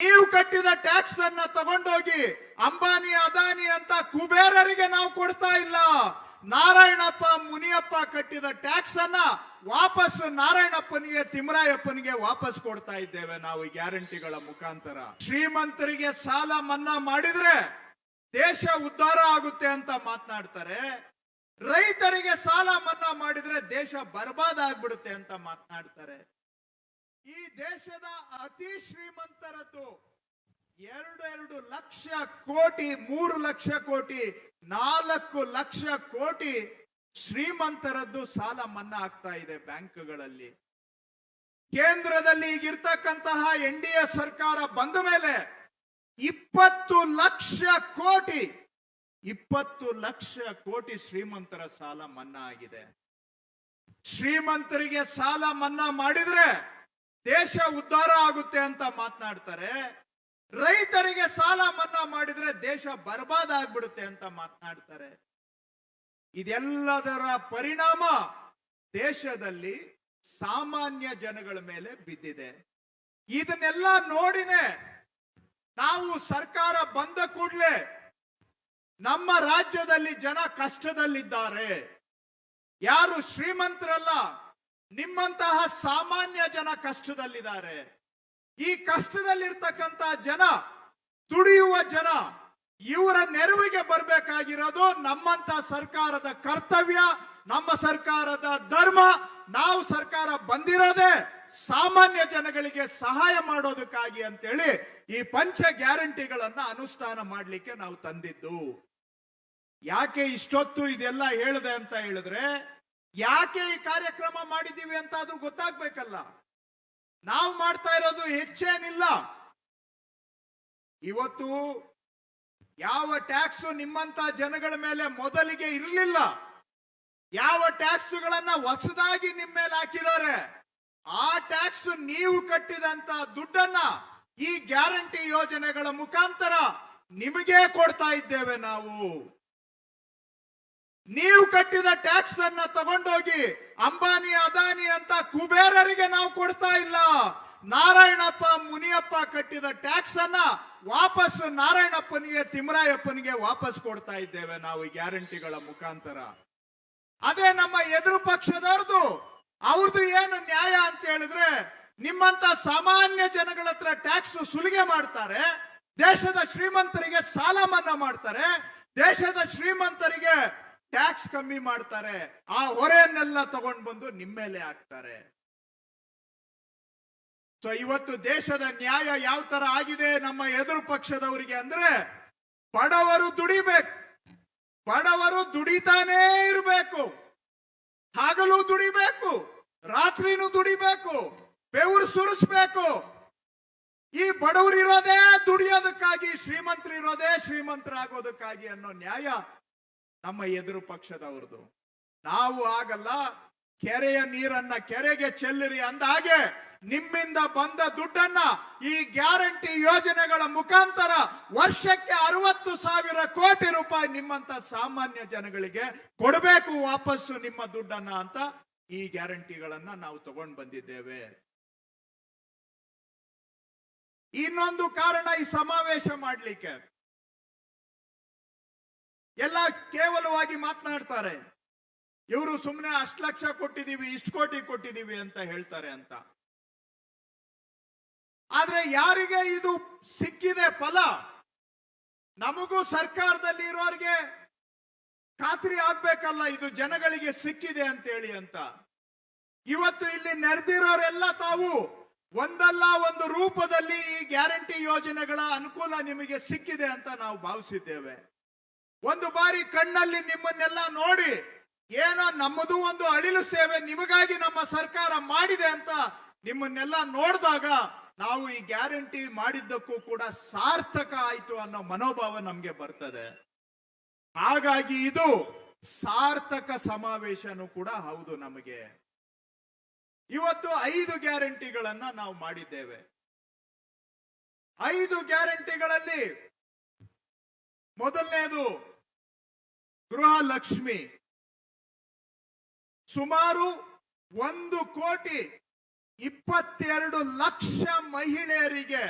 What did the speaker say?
ನೀವು ಕಟ್ಟಿದ ಟ್ಯಾಕ್ಸ್ ಅನ್ನ ತಗೊಂಡೋಗಿ ಅಂಬಾನಿ, ಅದಾನಿ ಅಂತ ಕುಬೇರರಿಗೆ ನಾವು ಕೊಡ್ತಾ ಇಲ್ಲ. ನಾರಾಯಣಪ್ಪ, ಮುನಿಯಪ್ಪ ಕಟ್ಟಿದ ಟ್ಯಾಕ್ಸ್ ಅನ್ನ ವಾಪಸ್ ನಾರಾಯಣಪ್ಪನಿಗೆ ತಿಮ್ಮರಾಯಪ್ಪನಿಗೆ ವಾಪಸ್ ಕೊಡ್ತಾ ಇದ್ದೇವೆ ನಾವು ಗ್ಯಾರಂಟಿಗಳ ಮುಖಾಂತರ. ಶ್ರೀಮಂತರಿಗೆ ಸಾಲ ಮನ್ನಾ ಮಾಡಿದ್ರೆ ದೇಶ ಉದ್ಧಾರ ಆಗುತ್ತೆ ಅಂತ ಮಾತನಾಡ್ತಾರೆ. ರೈತರಿಗೆ ಸಾಲ ಮನ್ನಾ ಮಾಡಿದ್ರೆ ದೇಶ ಬರ್ಬಾದ್ ಆಗ್ಬಿಡುತ್ತೆ ಅಂತ ಮಾತನಾಡ್ತಾರೆ. ಈ ದೇಶದ ಅತಿ ಶ್ರೀಮಂತರದ್ದು ಎರಡು ಎರಡು ಲಕ್ಷ ಕೋಟಿ, ಮೂರು ಲಕ್ಷ ಕೋಟಿ, ನಾಲ್ಕು ಲಕ್ಷ ಕೋಟಿ ಶ್ರೀಮಂತರದ್ದು ಸಾಲ ಮನ್ನಾ ಆಗ್ತಾ ಇದೆ ಬ್ಯಾಂಕ್ಗಳಲ್ಲಿ. ಕೇಂದ್ರದಲ್ಲಿ ಈಗಿರ್ತಕ್ಕಂತಹ ಎನ್ ಡಿ ಎ ಸರ್ಕಾರ ಬಂದ ಮೇಲೆ ಇಪ್ಪತ್ತು ಲಕ್ಷ ಕೋಟಿ, ಇಪ್ಪತ್ತು ಲಕ್ಷ ಕೋಟಿ ಶ್ರೀಮಂತರ ಸಾಲ ಮನ್ನಾ ಆಗಿದೆ. ಶ್ರೀಮಂತರಿಗೆ ಸಾಲ ಮನ್ನಾ ಮಾಡಿದ್ರೆ ದೇಶ ಉದ್ಧಾರ ಆಗುತ್ತೆ ಅಂತ ಮಾತನಾಡ್ತಾರೆ. ರೈತರಿಗೆ ಸಾಲ ಮನ್ನಾ ಮಾಡಿದ್ರೆ ದೇಶ ಬರ್ಬಾದ್ ಆಗ್ಬಿಡುತ್ತೆ ಅಂತ ಮಾತನಾಡ್ತಾರೆ. ಇದೆಲ್ಲದರ ಪರಿಣಾಮ ದೇಶದಲ್ಲಿ ಸಾಮಾನ್ಯ ಜನಗಳ ಮೇಲೆ ಬಿದ್ದಿದೆ. ಇದನ್ನೆಲ್ಲ ನೋಡಿನೇ ನಾವು ಸರ್ಕಾರ ಬಂದ ಕೂಡಲೇ ನಮ್ಮ ರಾಜ್ಯದಲ್ಲಿ ಜನ ಕಷ್ಟದಲ್ಲಿದ್ದಾರೆ. ಯಾರು ಶ್ರೀಮಂತರಲ್ಲ ನಿಮ್ಮಂತಹ ಸಾಮಾನ್ಯ ಜನ ಕಷ್ಟದಲ್ಲಿದ್ದಾರೆ. ಈ ಕಷ್ಟದಲ್ಲಿರ್ತಕ್ಕಂತಹ ಜನ, ದುಡಿಯುವ ಜನ, ಇವರ ನೆರವಿಗೆ ಬರಬೇಕಾಗಿರೋದು ನಮ್ಮಂತ ಸರ್ಕಾರದ ಕರ್ತವ್ಯ, ನಮ್ಮ ಸರ್ಕಾರದ ಧರ್ಮ. ನಾವು ಸರ್ಕಾರ ಬಂದಿರೋದೇ ಸಾಮಾನ್ಯ ಜನಗಳಿಗೆ ಸಹಾಯ ಮಾಡೋದಕ್ಕಾಗಿ ಅಂತೇಳಿ ಈ ಪಂಚ ಗ್ಯಾರಂಟಿಗಳನ್ನ ಅನುಷ್ಠಾನ ಮಾಡ್ಲಿಕ್ಕೆ ನಾವು ತಂದಿದ್ದು. ಯಾಕೆ ಇಷ್ಟೊತ್ತು ಇದೆಲ್ಲ ಹೇಳಿದೆ ಅಂತ ಹೇಳಿದ್ರೆ ಯಾಕೆ ಈ ಕಾರ್ಯಕ್ರಮ ಮಾಡಿದೀವಿ ಅಂತ ಅದು ಗೊತ್ತಾಗ್ಬೇಕಲ್ಲ. ನಾವು ಮಾಡ್ತಾ ಇರೋದು ಹೆಚ್ಚೇನಿಲ್ಲ. ಇವತ್ತು ಯಾವ ಟ್ಯಾಕ್ಸ್ ನಿಮ್ಮಂತ ಜನಗಳ ಮೇಲೆ ಮೊದಲಿಗೆ ಇರಲಿಲ್ಲ. ಯಾವ ಟ್ಯಾಕ್ಸ್ಗಳನ್ನ ಹೊಸದಾಗಿ ನಿಮ್ಮ ಮೇಲೆ ಹಾಕಿದ್ದಾರೆ. ಆ ಟ್ಯಾಕ್ಸ್ ನೀವು ಕಟ್ಟಿದಂತ ದುಡ್ಡನ್ನ ಈ ಗ್ಯಾರಂಟಿ ಯೋಜನೆಗಳ ಮುಖಾಂತರ ನಿಮಗೆ ಕೊಡ್ತಾ ಇದ್ದೇವೆ ನಾವು. ನೀವು ಕಟ್ಟಿದ ಟ್ಯಾಕ್ಸ್ ಅನ್ನ ತಗೊಂಡೋಗಿ ಅಂಬಾನಿ, ಅದಾನಿ ಅಂತ ಕುಬೇರರಿಗೆ ನಾವು ಕೊಡ್ತಾ ಇಲ್ಲ. ನಾರಾಯಣಪ್ಪ, ಮುನಿಯಪ್ಪ ಕಟ್ಟಿದ ಟ್ಯಾಕ್ಸ್ ಅನ್ನ ವಾಪಸ್ ನಾರಾಯಣಪ್ಪನಿಗೆ, ತಿಮರಾಯಪ್ಪನಿಗೆ ವಾಪಸ್ ಕೊಡ್ತಾ ಇದ್ದೇವೆ ನಾವು ಗ್ಯಾರಂಟಿಗಳ ಮುಖಾಂತರ. ಅದೇ ನಮ್ಮ ಎದುರು ಪಕ್ಷದವ್ರದ್ದು ಅವ್ರದ್ದು ಏನು ನ್ಯಾಯ ಅಂತ ಹೇಳಿದ್ರೆ ನಿಮ್ಮಂತ ಸಾಮಾನ್ಯ ಜನಗಳ ಹತ್ರ ಟ್ಯಾಕ್ಸ್ ಸುಲಿಗೆ ಮಾಡ್ತಾರೆ, ದೇಶದ ಶ್ರೀಮಂತರಿಗೆ ಸಾಲ ಮನ್ನಾ ಮಾಡ್ತಾರೆ, ದೇಶದ ಶ್ರೀಮಂತರಿಗೆ ಟ್ಯಾಕ್ಸ್ ಕಮ್ಮಿ ಮಾಡ್ತಾರೆ, ಆ ಹೊರೆಯನ್ನೆಲ್ಲ ತಗೊಂಡ್ ಬಂದು ನಿಮ್ಮ ಮೇಲೆ ಹಾಕ್ತಾರೆ. ಸೊ ಇವತ್ತು ದೇಶದ ನ್ಯಾಯ ಯಾವ ತರ ಆಗಿದೆ ನಮ್ಮ ಎದುರು ಪಕ್ಷದವರಿಗೆ ಅಂದ್ರೆ, ಬಡವರು ದುಡಿಬೇಕು, ಬಡವರು ದುಡಿತಾನೇ ಇರಬೇಕು, ಹಗಲು ದುಡಿಬೇಕು, ರಾತ್ರಿನೂ ದುಡಿಬೇಕು, ಬೆವರು ಸುರಿಸ್ಬೇಕು. ಈ ಬಡವರಿರೋದೇ ದುಡಿಯೋದಕ್ಕಾಗಿ, ಶ್ರೀಮಂತರು ಇರೋದೇ ಶ್ರೀಮಂತರಾಗೋದಕ್ಕಾಗಿ ಅನ್ನೋ ನ್ಯಾಯ ನಮ್ಮ ಎದುರು ಪಕ್ಷದವ್ರದ್ದು ನಾವು ಆಗಲ್ಲ, ಕೆರೆಯ ನೀರನ್ನ ಕೆರೆಗೆ ಚೆಲ್ಲಿರಿ ಅಂದ ಹಾಗೆ ನಿಮ್ಮಿಂದ ಬಂದ ದುಡ್ಡನ್ನ ಈ ಗ್ಯಾರಂಟಿ ಯೋಜನೆಗಳ ಮುಖಾಂತರ ವರ್ಷಕ್ಕೆ ಅರವತ್ತು ಸಾವಿರ ಕೋಟಿ ರೂಪಾಯಿ ನಿಮ್ಮಂತ ಸಾಮಾನ್ಯ ಜನಗಳಿಗೆ ಕೊಡಬೇಕು ವಾಪಸ್ಸು ನಿಮ್ಮ ದುಡ್ಡನ್ನ ಅಂತ ಈ ಗ್ಯಾರಂಟಿಗಳನ್ನ ನಾವು ತಗೊಂಡ್ ಬಂದಿದ್ದೇವೆ. ಇನ್ನೊಂದು ಕಾರಣ ಈ ಸಮಾವೇಶ ಮಾಡ್ಲಿಕ್ಕೆ. ಎಲ್ಲ ಕೇವಲವಾಗಿ ಮಾತನಾಡ್ತಾರೆ. ಇವರು ಸುಮ್ಮನೆ ಅಷ್ಟು ಲಕ್ಷ ಕೊಟ್ಟಿದ್ದೀವಿ, ಇಷ್ಟು ಕೋಟಿ ಕೊಟ್ಟಿದ್ದೀವಿ ಅಂತ ಹೇಳ್ತಾರೆ ಅಂತ. ಆದ್ರೆ ಯಾರಿಗೆ ಇದು ಸಿಕ್ಕಿದೆ ಫಲ? ನಮಗೂ ಸರ್ಕಾರದಲ್ಲಿ ಇರೋರಿಗೆ ಖಾತ್ರಿ ಆಗ್ಬೇಕಲ್ಲ, ಇದು ಜನಗಳಿಗೆ ಸಿಕ್ಕಿದೆ ಅಂತ ಹೇಳಿ ಅಂತ. ಇವತ್ತು ಇಲ್ಲಿ ನೆರೆದಿರೋರೆಲ್ಲ ತಾವು ಒಂದಲ್ಲ ಒಂದು ರೂಪದಲ್ಲಿ ಈ ಗ್ಯಾರಂಟಿ ಯೋಜನೆಗಳ ಅನುಕೂಲ ನಿಮಗೆ ಸಿಕ್ಕಿದೆ ಅಂತ ನಾವು ಭಾವಿಸಿದ್ದೇವೆ. ಒಂದು ಬಾರಿ ಕಣ್ಣಲ್ಲಿ ನಿಮ್ಮನ್ನೆಲ್ಲ ನೋಡಿ ಏನೋ ನಮ್ಮದು ಒಂದು ಅಳಿಲು ಸೇವೆ ನಿಮಗಾಗಿ ನಮ್ಮ ಸರ್ಕಾರ ಮಾಡಿದೆ ಅಂತ ನಿಮ್ಮನ್ನೆಲ್ಲ ನೋಡಿದಾಗ ನಾವು ಈ ಗ್ಯಾರಂಟಿ ಮಾಡಿದ್ದಕ್ಕೂ ಕೂಡ ಸಾರ್ಥಕ ಆಯಿತು ಅನ್ನೋ ಮನೋಭಾವ ನಮ್ಗೆ ಬರ್ತದೆ. ಹಾಗಾಗಿ ಇದು ಸಾರ್ಥಕ ಸಮಾವೇಶನೂ ಕೂಡ ಹೌದು ನಮಗೆ. ಇವತ್ತು ಐದು ಗ್ಯಾರಂಟಿಗಳನ್ನ ನಾವು ಮಾಡಿದ್ದೇವೆ. ಐದು ಗ್ಯಾರಂಟಿಗಳಲ್ಲಿ ಮೊದಲನೇದು ಗೃಹ ಲಕ್ಷ್ಮಿ ಸುಮಾರು ಒಂದು ಕೋಟಿ ಇಪ್ಪತ್ತೆರಡು ಲಕ್ಷ ಮಹಿಳೆಯರಿಗೆ